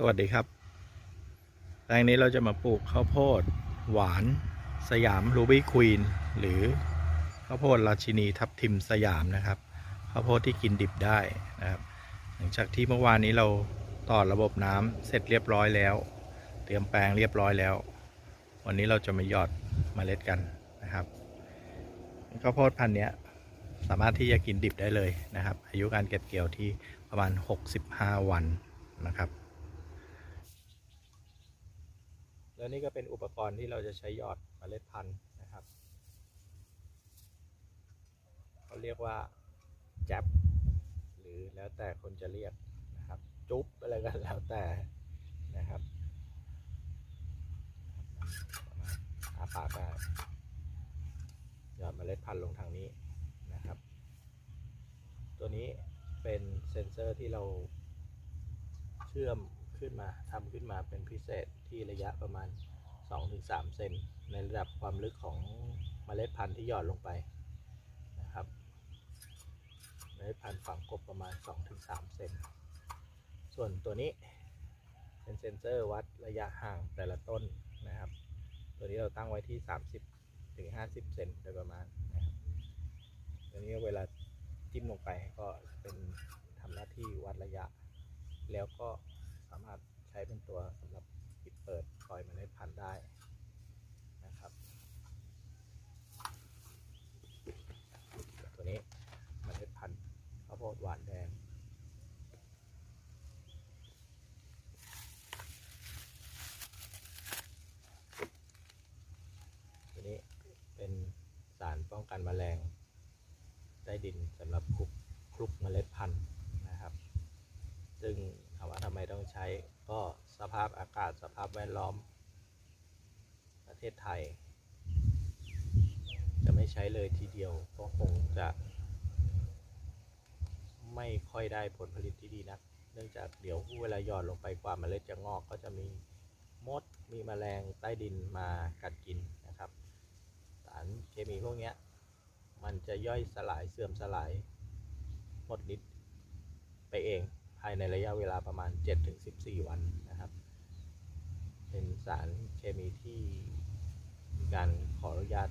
สวัสดีครับ แปลงนี้เราจะมาปลูกข้าวโพด หวาน สยามรูบี้ควีนหรือข้าวโพดราชินีทับทิมสยามนะครับข้าวโพดที่กินดิบได้นะครับ หลังจากที่เมื่อวานนี้เราต่อระบบน้ำเสร็จเรียบร้อยแล้ว เตรียมแปลงเรียบร้อยแล้ว วันนี้เราจะมาหยอดเมล็ดกันนะครับข้าวโพดพันธุ์นี้สามารถที่จะกินดิบได้เลยนะครับ อายุการเก็บเกี่ยวที่ประมาณ 65 วันนะครับ แล้วนี่ก็เป็นอุปกรณ์ที่เราจะใช้หยอดเมล็ดพันธุ์นะครับเขาเรียกว่าแจ็บหรือแล้วแต่คนจะเรียกนะครับ จุ๊บอะไรก็แล้วแต่นะครับอาปากได้หยอดเมล็ดพันธุ์ลงทางนี้นะครับ ตัวนี้เป็นเซ็นเซอร์ที่เราเชื่อม ขึ้นมาทำขึ้นมาเป็นพิเศษที่ระยะประมาณ 2-3 เซนในระดับความลึกของเมล็ดพันธุ์ที่หยอดลงไปนะครับเมล็ดพันธุ์ฝังกบประมาณ 2-3 เซนส่วนตัวนี้เป็นเซ็นเซอร์วัดระยะห่างแต่ละต้นนะครับ ตัวนี้เราตั้งไว้ที่ 30ถึง50 เซนโดยประมาณนะครับตัวนี้เวลาจิ้มลงไปก็เป็นทำหน้าที่วัดระยะ แล้วก็ สามารถใช้เป็นตัวสำหรับปิดเปิดปล่อยเมล็ดพันธุ์ได้นะครับ ตัวนี้เมล็ดพันธุ์ข้าวโพดหวานแดงตัวนี้เป็นสารป้องกันแมลงใต้ดินสำหรับคลุกคลุกเมล็ดพันธุ์นะครับ ซึ่งามว่าทำไมต้องใช้ก็สภาพอากาศสภาพแวดล้อม ประเทศไทย จะไม่ใช้เลยทีเดียวก็คงจะไม่ค่อยได้ผลผลิตที่ดีนัก เนื่องจากเดี๋ยวเวลาหยอดลงไปกว่าเมล็ดจะงอกก็จะมีมด มีแมลงใต้ดินมากัดกินนะครับ สารเคมีพวกนี้มันจะย่อยสลายเสื่อมสลายหมดฤทธิ์ไปเองายในระยะเวลาประมาณ 7-14 วันนะครับ เป็นสารเคมีที่มีการขออนุญาต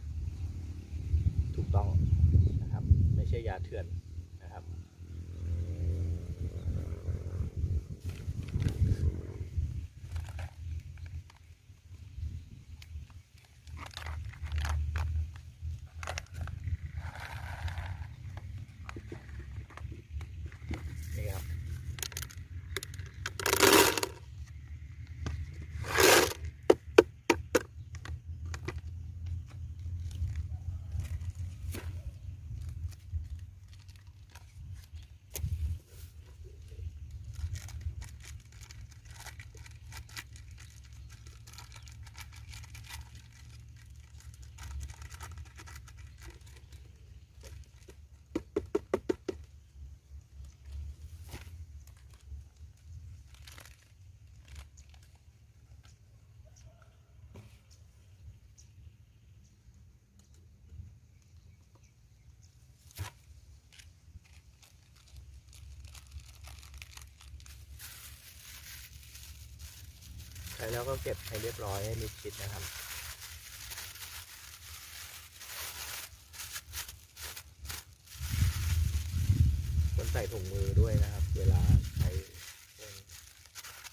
ถูกต้องนะครับ ไม่ใช่ยาเถื่อนครับ ใช้แล้วก็เก็บให้เรียบร้อยให้มิดชิดนะครับควรใส่ถุงมือด้วยนะครับ เวลาใช้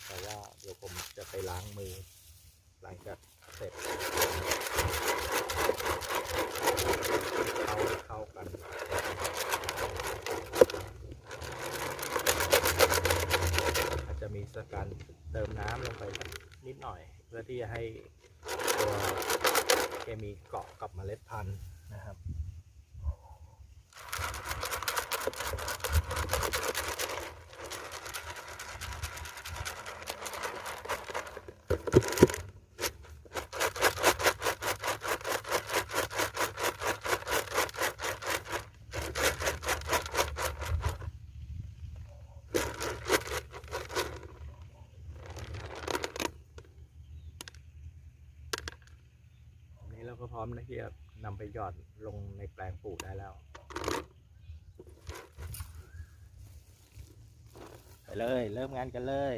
แต่ว่าเดี๋ยวผมจะไปล้างมือหลังจากเสร็จเข้าเข้ากัน อาจจะมีสการเติมน้ำลงไปสักนิดหน่อย เพื่อที่จะให้ตัวเคมีเกาะกับเมล็ดพันธุ์นะครับ อันนี้เราก็พร้อมนะที่จะนำไปหยอดลงในแปลงปลูกได้แล้วไปเลย เริ่มงานกันเลย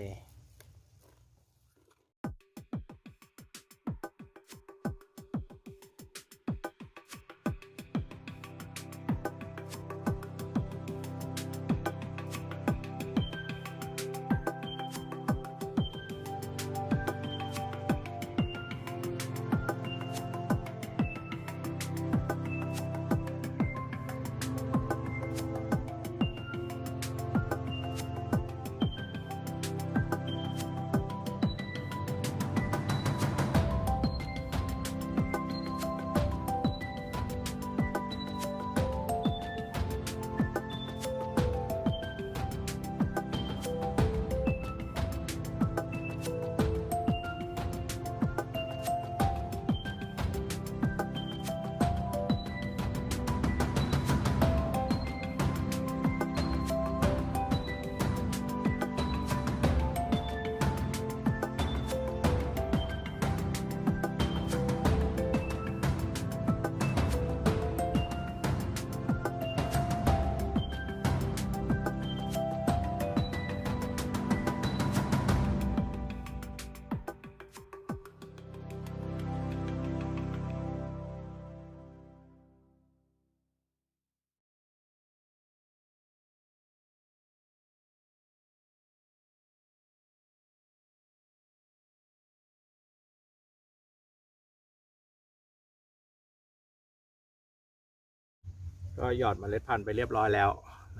ก็หยอดเมล็ดพันธุ์ไปเรียบร้อยแล้ว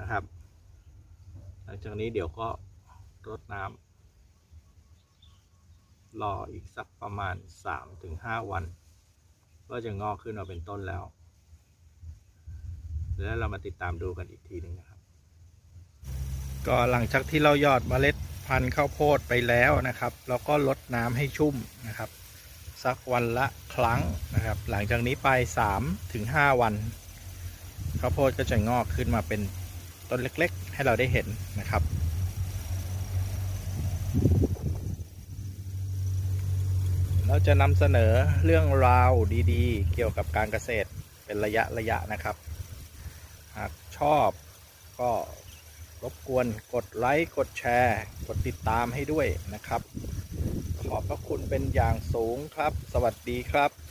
นะครับ หลังจากนี้เดี๋ยวก็รดน้ำรออีกสักประมาณ 3-5 วัน ก็จะงอกขึ้นมาเป็นต้นแล้ว แล้วเรามาติดตามดูกันอีกทีหนึงนะครับ ก็หลังจากที่เราหยอดเมล็ดพันธุ์ข้าวโพดไปแล้วนะครับ เราก็ลดน้ำให้ชุ่มนะครับ สักวันละครั้งนะครับ หลังจากนี้ไป3ถึง5วัน ข้าวโพดก็จะงอกขึ้นมาเป็นต้นเล็กๆ ให้เราได้เห็นนะครับ เราจะนำเสนอเรื่องราวดีๆ เกี่ยวกับการเกษตรเป็นระยะระยะนะครับ หากชอบก็รบกวนกดไลค์กดแชร์ กดติดตามให้ด้วยนะครับ ขอบพระคุณเป็นอย่างสูงครับ สวัสดีครับ